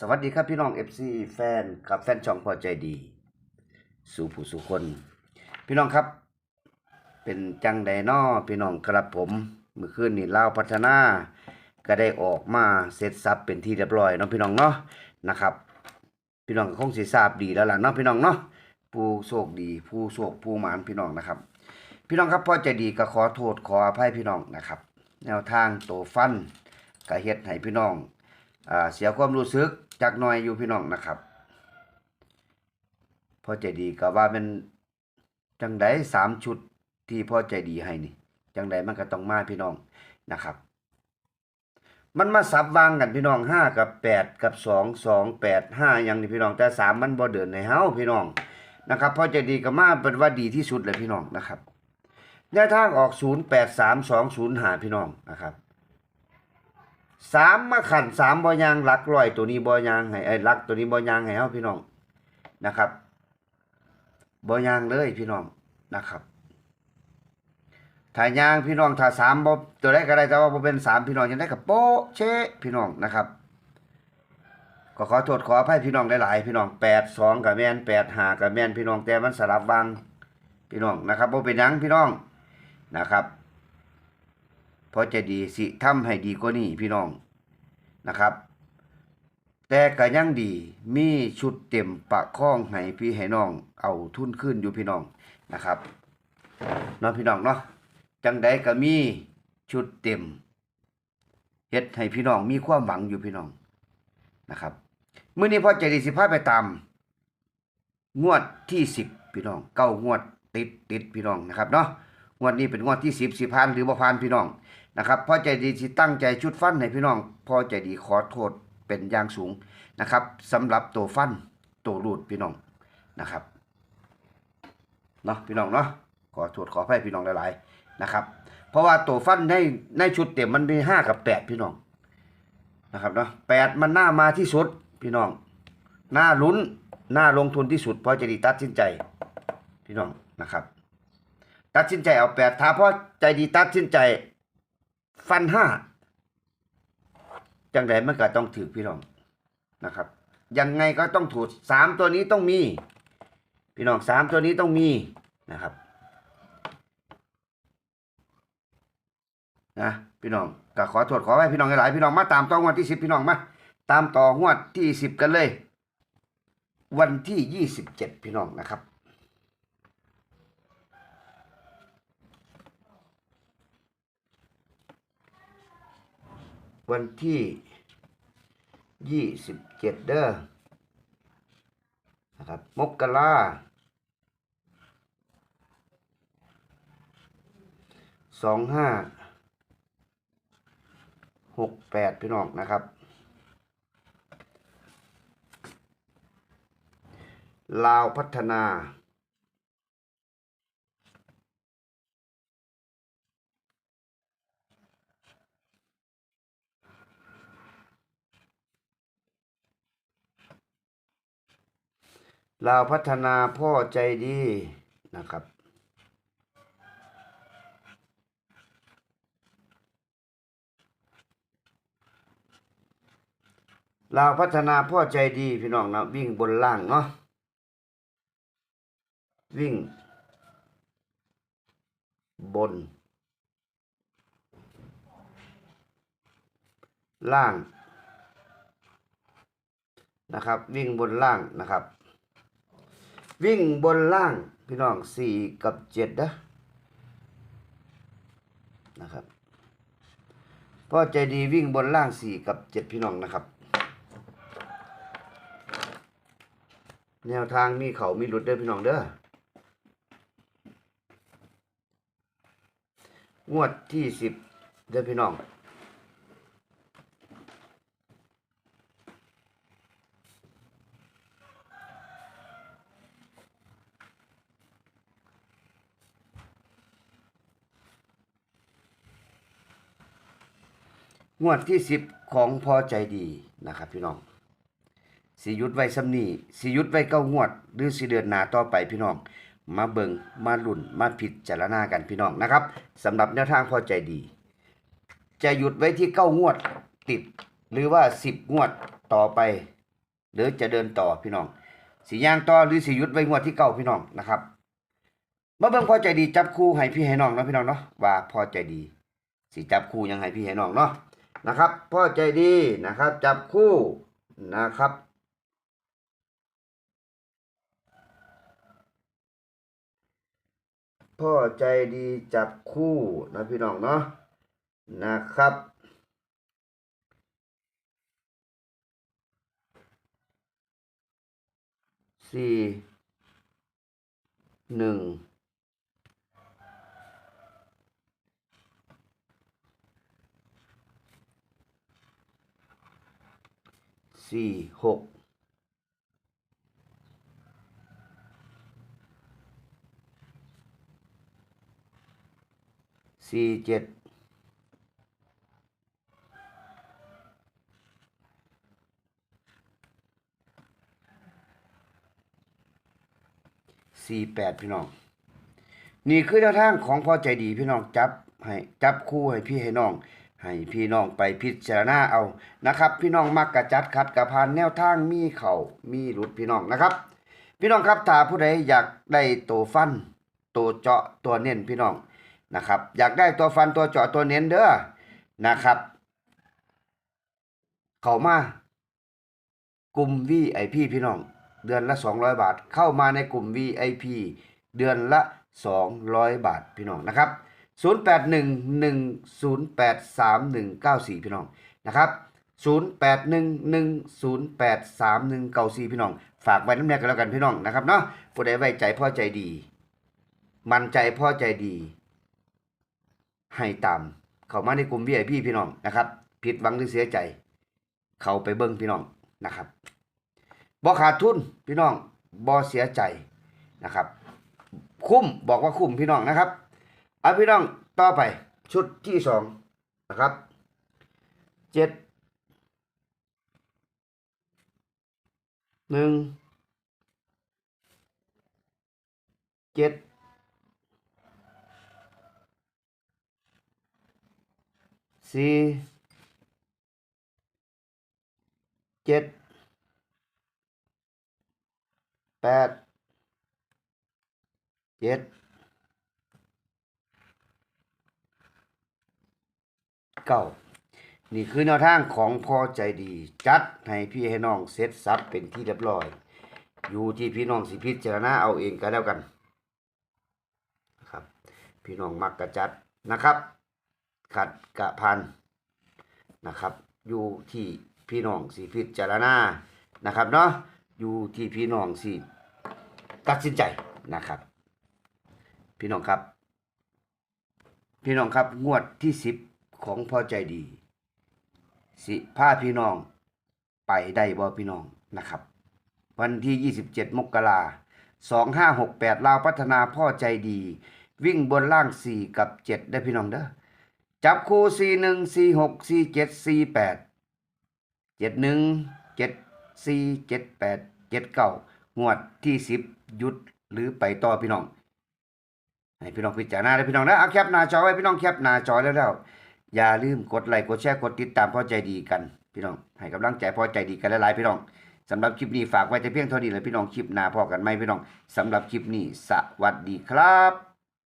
สวัสดีครับพี่น้อง FC แฟนกับแฟนช่องพอใจดี สู่ผู้สู่คน พี่น้องครับ เป็นจังไดนอพี่น้องครับผมเมื่อคืนนี้ลาวพัฒนา ก็ได้ออกมาเสร็จสับเป็นที่เรียบร้อยเนาะพี่น้องเนาะนะครับ พี่น้องคงสิทราบดีแล้วล่ะเนาะพี่น้องเนาะผู้โชคดี ผู้โชคผู้หมานพี่น้องนะครับ พี่น้องครับพอใจดีก็ขอโทษขออภัยพี่น้องนะครับ แนวทางโตฟันก็เฮ็ดให้พี่น้อง เสียความรู้สึกจักหน่อยอยู่พี่น้องนะครับพ่อใจดีก็ว่าเป็นจังไดสามชุดที่พ่อใจดีให้นี่ จังไดมันก็ต้องมาพี่น้องนะครับ มันมาสับวางกันพี่น้องห้ากับแปดกับสองสองแปดห้าอย่างนี้พี่น้องแต่สามมันบ่เดินในเฮ้าพี่น้องนะครับพ่อใจดีก็มาเป็นว่าดีที่สุดเลยพี่น้องนะครับแนวทางออกศูนย์แปดสามสองศูนย์หาพี่น้องนะครับ สามมาขันสามบอยางหลักร้อยตัวนี้บอยางให้ไอ้หลักตัวนี้บอยางให้เฮาพี่น้องนะครับบอยางเลยพี่น้องนะครับถ้ายยางพี่น้องถ้าสามบตัวแรกก็ได้แต่ว่าบ่เป็นสามพี่น้องยังได้กับโป๊ะเชะพี่น้องนะครับก็ขอโทษขออภัยพี่น้องหลายๆพี่น้องแปดสองกับแมนแปดห้ากับแมนพี่น้องแต่มันสลับวางพี่น้องนะครับบ่เป็นยังพี่น้องนะครับ พราะจะดีสิทำให้ดีกว่านี้พี่น้องนะครับ แต่ก็ยังดีมีชุดเต็มประคองให้พี่ให้น้อง เอาทุนขึ้นอยู่พี่น้องนะครับเนาะพี่น้องเนาะจังใดก็มีชุดเต็มเฮ็ดให้พี่น้องมีความหวังอยู่พี่น้องนะครับมื้อนี้พอใจดีสิพาไปตาม งวดที่สิบพี่น้องเก้างวดติดติดพี่น้องนะครับเนาะงวดนี้เป็นงวดที่สิบสิพันหรือบ่พันพี่น้อง นะครับพ่อใจดีสิตั้งใจชุดฟันให้พี่น้องพ่อใจดีขอโทษเป็นอย่างสูงนะครับสำหรับตัวฟันตัวรูดพี่น้องนะครับเนาะพี่น้องเนาะขอโทษขออภัยพี่น้องหลายๆนะครับ เพราะว่าตัวฟันในในชุดเต็มมันมีห้ากับแปดพี่น้องนะครับเนาะแปดมันหน้ามาที่สุดพี่น้องหน้าลุ้นหน้าลงทุนที่สุดพราะจะดีตัดสินใจพี่น้องนะครับ ตัดสินใจเอาแปดถ้าพราะใจดีตัดสินใจ ฟันห้าจังไดมันก็ต้องถือพี่น้องนะครับ ยังไงก็ต้องถูกสามตัวนี้ต้องมี พี่น้องสามตัวนี้ต้องมีนะครับนะพี่น้องก็ขอโทษขอให้พี่น้องหลายพี่น้องมาตามต่องวดที่สิบพี่น้องมาตามต่องวดที่สิบกันเลย วันที่ยี่สิบเจ็ดพี่น้องนะครับ วันที่ยี่สิบเจ็ดเด้อนะครับมกราสองห้าหกแปดพี่น้องนะครับ ลาวพัฒนา ลาวพัฒนาพ่อใจดีนะครับ ลาวพัฒนาพ่อใจดีพี่น้องนะวิ่งบนล่างเนาะวิ่ง บน ล่างนะครับ วิ่งบนล่างนะครับ วิ่งบนล่างพี่น้องสี่กับเจ็ดนะนะครับพ่อใจดีวิ่งบนล่างสี่กับเจ็ดพี่น้องนะครับ แนวทางมีเขามีหลุดเด้อพี่น้องเด้องวดที่สิบเด้อพี่น้อง งวดที่สิบของพอใจดีนะครับพี่น้องสียุดไว้ซ้ำนี่สียุดไว้เก้างวด หรือสีเดือนหนาต่อไปพี่น้อง มาเบิงมาหลุ่นมาผิดจารณากันพี่น้องนะครับสำหรับแนวทางพอใจดี จะหยุดไว้ที่เก้างวดติด หรือว่าสิบงวดต่อไป หรือจะเดินต่อพี่น้องสีย่างต่อหรือสียุดไว้งวดที่เก้าพี่น้องนะครับมาเบิ่งพอใจดีจับคู่ให้พี่ให้น้องเนาะพี่น้องเนาะว่าพอใจดีสิจับคู่ยังให้พี่ให้น้องเนาะ นะครับ พ่อใจดีนะครับ จับคู่นะครับ พ่อใจดีจับคู่นะพี่น้องเนาะนะครับสี่หนึ่ง สี่หกสี่เจ็ดสี่แปดพี่น้อง นี่คือแนวทางของพ่อใจดีพี่น้องจับให้จับคู่ให้พี่ให้น้อง ให้พี่น้องไปพิจารณาเอานะครับ พี่น้องมักกระจัดขัดกระพานแนวทางมีเข่ามีหลุดพี่น้องนะครับ พี่น้องครับถ้าผู้ใดอยากได้ตัวฟันตัวเจาะตัวเน้นพี่น้องนะครับ อยากได้ตัวฟันตัวเจาะตัวเน้นเด้อนะครับ เข้ามากลุ่ม VIP พี่น้อง เดือนละ 200 บาท เข้ามาในกลุ่ม VIP เดือนละ 200 บาทพี่น้องนะครับ 0811083194 พี่น้องนะครับ0811083194 พี่น้อง ฝากไว้น้ำแน่กันแล้วกันพี่น้องนะครับเนาะผู้ใดไว้ใจพ่อใจดี มันใจพ่อใจดี ให้ตามเข้ามาในกลุ่ม VIP พี่น้องนะครับผิดหวังหรือเสียใจ เข้าไปเบิ่งพี่น้องนะครับบ่ขาดทุนพี่น้องบ่เสียใจนะครับ คุ้มบอกว่าคุ้มพี่น้องนะครับ อาพี่น้องต่อไปชุดที่สองนะครับเจ็ดหนึ่งเจ็ดสี่เจ็ดแปดเจ็ด เก้านี่คือแนวทางของพอใจดี จัดให้พี่ให้น้องเสร็จสับเป็นที่เรียบร้อย อยู่ที่พี่น้องสิพิจารณาเอาเองก็แล้วกันครับ พี่น้องมักกระจัดนะครับ ขัดกระพันนะครับ อยู่ที่พี่น้องสิพิจารณานะครับเนาะอยู่ที่พี่น้องสิตัดสินใจนะครับ พี่น้องครับ พี่น้องครับงวดที่สิบ ของพ่อใจดี สิพาพี่น้อง ไปได้บ่พี่น้องนะครับ วันที่ 27 มกราสองห้าหกแปดลาวพัฒนาพ่อใจดี วิ่งบนล่าง4กับ7ได้พี่น้องเด้อจับคู่4 1 4 6 4 7 4 8 7 1 7 4 7 8 7 9งเจ็ดสี่เจ็ดแปดเจ็ดเก้างวดที่10หยุดหรือไปต่อพี่น้องให้พี่น้องพิจารณาได้พี่น้องนะเอาแคปหน้าจอไว้พี่น้องแคปหน้าจอแล้วแล้ว อย่าลืมกดไลค์กดแชร์กดติดตามพอใจดีกัน พี่น้องให้กำลังใจพอใจดีกันหลายๆพี่น้องสำหรับคลิปนี้ฝากไว้แต่เพียงเท่านี้เลยพี่น้องคลิปหน้าพอกันไหมพี่น้องสำหรับคลิปนี้สวัสดีครับ